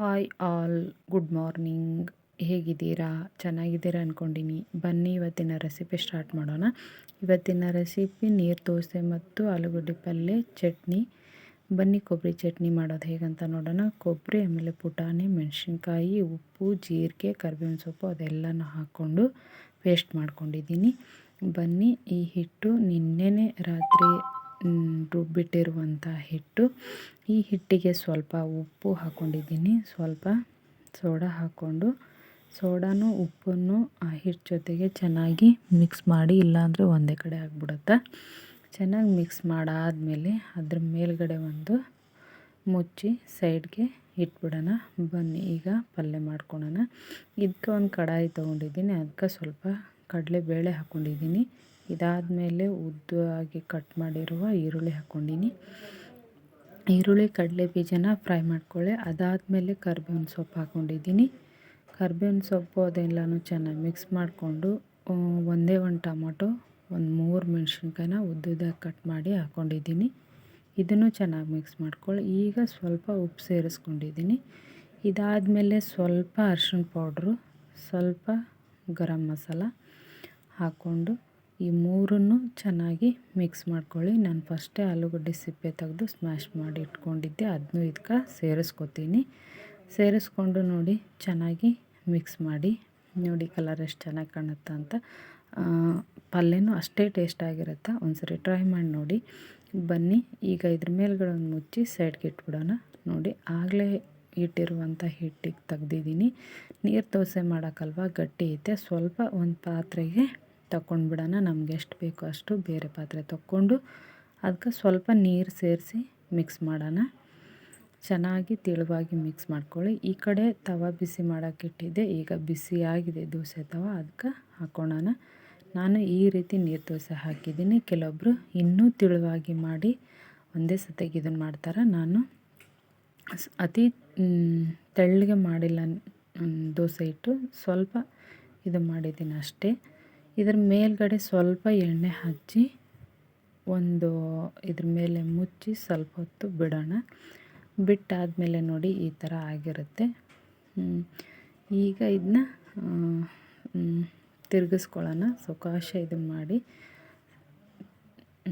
Hi all good morning ಹೇಗಿದ್ದೀರಾ? ಚೆನ್ನಾಗಿದ್ದೀರಾ ಅಂದ್ಕೊಂಡಿನಿ ಬನ್ನಿ ಇವತ್ತಿನ ರೆಸಿಪಿ ಸ್ಟಾರ್ಟ್ ಮಾಡೋಣ. ಇವತ್ತಿನ ರೆಸಿಪಿ ನೀರು ದೋಸೆ ಮತ್ತು ಆಲೂಗಡ್ಡೆ ಪಲ್ಯ ಚಟ್ನಿ. ಬನ್ನಿ ಕೊಬ್ಬರಿ ಚಟ್ನಿ ಮಾಡೋದು ಹೇಗಂತ ನೋಡೋಣ. ಕೊಬ್ಬರಿ ಆಮೇಲೆ ಪುಟಾಣಿ, ಮೆಣಸಿನ್ಕಾಯಿ, ಉಪ್ಪು, ಜೀರಿಗೆ, ಕರಿಬೇವಿನ ಸೊಪ್ಪು ಅದೆಲ್ಲನೂ ಹಾಕ್ಕೊಂಡು ಪೇಸ್ಟ್ ಮಾಡ್ಕೊಂಡಿದ್ದೀನಿ. ಬನ್ನಿ ಈ ಹಿಟ್ಟು ನಿನ್ನೆನೇ ರಾತ್ರಿ ರುಬ್ಬಿಟ್ಟಿರುವಂಥ ಹಿಟ್ಟು. ಈ ಹಿಟ್ಟಿಗೆ ಸ್ವಲ್ಪ ಉಪ್ಪು ಹಾಕ್ಕೊಂಡಿದ್ದೀನಿ ಸ್ವಲ್ಪ ಸೋಡಾ ಹಾಕ್ಕೊಂಡು. ಸೋಡಾನು ಉಪ್ಪನ್ನು ಆ ಹಿಟ್ಟು ಜೊತೆಗೆ ಚೆನ್ನಾಗಿ ಮಿಕ್ಸ್ ಮಾಡಿ, ಇಲ್ಲಾಂದರೆ ಒಂದೇ ಕಡೆ ಆಗಿಬಿಡುತ್ತೆ. ಚೆನ್ನಾಗಿ ಮಿಕ್ಸ್ ಮಾಡಾದಮೇಲೆ ಅದ್ರ ಮೇಲ್ಗಡೆ ಒಂದು ಮುಚ್ಚಿ ಸೈಡ್ಗೆ ಇಟ್ಬಿಡೋಣ. ಬನ್ನಿ, ಈಗ ಪಲ್ಯ ಮಾಡ್ಕೊಳೋಣ. ಇದಕ್ಕೆ ಒಂದು ಕಡಾಯಿ ತೊಗೊಂಡಿದ್ದೀನಿ. ಅದಕ್ಕೆ ಸ್ವಲ್ಪ ಕಡಲೆಬೇಳೆ ಹಾಕ್ಕೊಂಡಿದ್ದೀನಿ ಇದಾದಮೇಲೆ ಉದ್ದವಾಗಿ ಕಟ್ ಮಾಡಿರುವ ಈರುಳ್ಳಿ ಹಾಕ್ಕೊಂಡಿನಿ ಈರುಳ್ಳಿ, ಕಡಲೆ ಬೀಜನ ಫ್ರೈ ಮಾಡ್ಕೊಳ್ಳಿ ಅದಾದಮೇಲೆ ಕರ್ಬೇವಿನ ಸೊಪ್ಪು ಹಾಕ್ಕೊಂಡಿದ್ದೀನಿ ಕರ್ಬೇವಿನ ಸೊಪ್ಪು ಅದೆಲ್ಲನೂ ಚೆನ್ನಾಗಿ ಮಿಕ್ಸ್ ಮಾಡಿಕೊಂಡು ಒಂದೇ ಒಂದು ಟೊಮೊಟೊ, ಒಂದು ಮೂರು ಮೆಣಸಿನ್ಕಾಯಿನ ಉದ್ದುದಾಗಿ ಕಟ್ ಮಾಡಿ ಹಾಕ್ಕೊಂಡಿದ್ದೀನಿ ಇದನ್ನು ಚೆನ್ನಾಗಿ ಮಿಕ್ಸ್ ಮಾಡ್ಕೊಳ್ಳಿ ಈಗ ಸ್ವಲ್ಪ ಉಪ್ಪು ಸೇರಿಸ್ಕೊಂಡಿದ್ದೀನಿ ಇದಾದಮೇಲೆ ಸ್ವಲ್ಪ ಅರ್ಶಿಣ ಪೌಡ್ರು ಸ್ವಲ್ಪ ಗರಂ ಮಸಾಲ ಹಾಕ್ಕೊಂಡು ಈ ಮೂರನ್ನು ಚೆನ್ನಾಗಿ ಮಿಕ್ಸ್ ಮಾಡ್ಕೊಳ್ಳಿ. ನಾನು ಫಸ್ಟೇ ಆಲೂಗಡ್ಡೆ ಸಿಪ್ಪೆ ತೆಗೆದು ಸ್ಮ್ಯಾಶ್ ಮಾಡಿ ಇಟ್ಕೊಂಡಿದ್ದೆ. ಅದನ್ನೂ ಇದಕ್ಕೆ ಸೇರಿಸ್ಕೊತೀನಿ. ಸೇರಿಸ್ಕೊಂಡು ನೋಡಿ ಚೆನ್ನಾಗಿ ಮಿಕ್ಸ್ ಮಾಡಿ. ನೋಡಿ ಕಲರ್ ಎಷ್ಟು ಚೆನ್ನಾಗಿ ಕಾಣುತ್ತೆ ಅಂತ. ಪಲ್ಯನೂ ಅಷ್ಟೇ ಟೇಸ್ಟಾಗಿರುತ್ತೆ ಒಂದ್ಸರಿ ಟ್ರೈ ಮಾಡಿ ನೋಡಿ. ಬನ್ನಿ, ಈಗ ಇದ್ರ ಮೇಲ್ಗಡೆ ಒಂದು ಮುಚ್ಚಿ ಸೈಡ್ಗೆ ಇಟ್ಬಿಡೋಣ. ನೋಡಿ, ಆಗಲೇ ಇಟ್ಟಿರುವಂಥ ಹಿಟ್ಟಿಗೆ ತೆಗ್ದಿದ್ದೀನಿ. ನೀರು ದೋಸೆ ಮಾಡೋಕ್ಕಲ್ವ ಗಟ್ಟಿ ಐತೆ. ಸ್ವಲ್ಪ ಒಂದು ಪಾತ್ರೆಗೆ ತಗೊಂಡ್ಬಿಡೋಣ ನಮ್ಗೆ ಎಷ್ಟು ಬೇಕೋ ಅಷ್ಟು ಬೇರೆ ಪಾತ್ರೆ ತಕ್ಕೊಂಡು ಅದಕ್ಕೆ ಸ್ವಲ್ಪ ನೀರು ಸೇರಿಸಿ ಮಿಕ್ಸ್ ಮಾಡೋಣ. ಚೆನ್ನಾಗಿ ತಿಳುವಾಗಿ ಮಿಕ್ಸ್ ಮಾಡ್ಕೊಳ್ಳಿ. ಈ ಕಡೆ ತವ ಬಿಸಿ ಮಾಡೋಕ್ಕಿಟ್ಟಿದ್ದೆ ಈಗ ಬಿಸಿಯಾಗಿದೆ ದೋಸೆ ತವ ಅದಕ್ಕೆ ಹಾಕೋಣ ನಾನು ಈ ರೀತಿ ನೀರು ದೋಸೆ ಹಾಕಿದ್ದೀನಿ. ಕೆಲವೊಬ್ಬರು ಇನ್ನೂ ತಿಳುವಾಗಿ ಮಾಡಿ ಒಂದೇ ಸತಿಗೆ ಇದನ್ನು ಮಾಡ್ತಾರೆ. ನಾನು ಅತಿ ತೆಳ್ಳಗೆ ಮಾಡಿಲ್ಲ ದೋಸೆ ಇಟ್ಟು ಸ್ವಲ್ಪ ಇದು ಮಾಡಿದ್ದೀನಿ ಅಷ್ಟೇ. ಇದ್ರ ಮೇಲ್ಗಡೆ ಸ್ವಲ್ಪ ಎಣ್ಣೆ ಹಚ್ಚಿ ಒಂದು ಇದ್ರ ಮೇಲೆ ಮುಚ್ಚಿ ಸ್ವಲ್ಪ ಹೊತ್ತು ಬಿಡೋಣ. ಬಿಟ್ಟಾದಮೇಲೆ ನೋಡಿ ಈ ಥರ ಆಗಿರುತ್ತೆ. ಈಗ ಇದನ್ನ ತಿರುಗಿಸ್ಕೊಳ್ಳೋಣ. ಸೊಕಾಶ ಇದು ಮಾಡಿ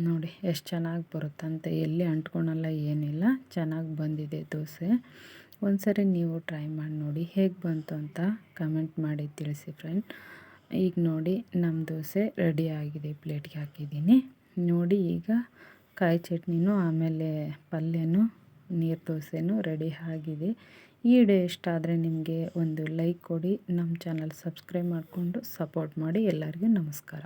ನೋಡಿ ಎಷ್ಟು ಚೆನ್ನಾಗಿ ಬರುತ್ತಂತೆ. ಎಲ್ಲಿ ಅಂಟ್ಕೊಳಲ್ಲ ಏನಿಲ್ಲ. ಚೆನ್ನಾಗಿ ಬಂದಿದೆ ದೋಸೆ. ಒಂದು ಸರಿ ನೀವು ಟ್ರೈ ಮಾಡಿ ನೋಡಿ ಹೇಗೆ ಬಂತು ಅಂತ ಕಮೆಂಟ್ ಮಾಡಿ ತಿಳಿಸಿ ಫ್ರೆಂಡ್. ಈಗ ನೋಡಿ ನಮ್ಮ ದೋಸೆ ರೆಡಿ ಆಗಿದೆ ಪ್ಲೇಟ್ಗೆ ಹಾಕಿದ್ದೀನಿ. ನೋಡಿ ಈಗ ಕಾಯಿ ಚಟ್ನಿನೂ ಆಮೇಲೆ ಪಲ್ಯನೂ, ನೀರು ದೋಸೆನೂ ರೆಡಿ ಆಗಿದೆ. ಈ ವಿಡಿಯೋ ಇಷ್ಟ ಆದರೆ ನಿಮಗೆ ಒಂದು ಲೈಕ್ ಕೊಡಿ. ನಮ್ಮ ಚಾನಲ್ ಸಬ್ಸ್ಕ್ರೈಬ್ ಮಾಡಿಕೊಂಡು ಸಪೋರ್ಟ್ ಮಾಡಿ ಎಲ್ಲರಿಗೂ ನಮಸ್ಕಾರ.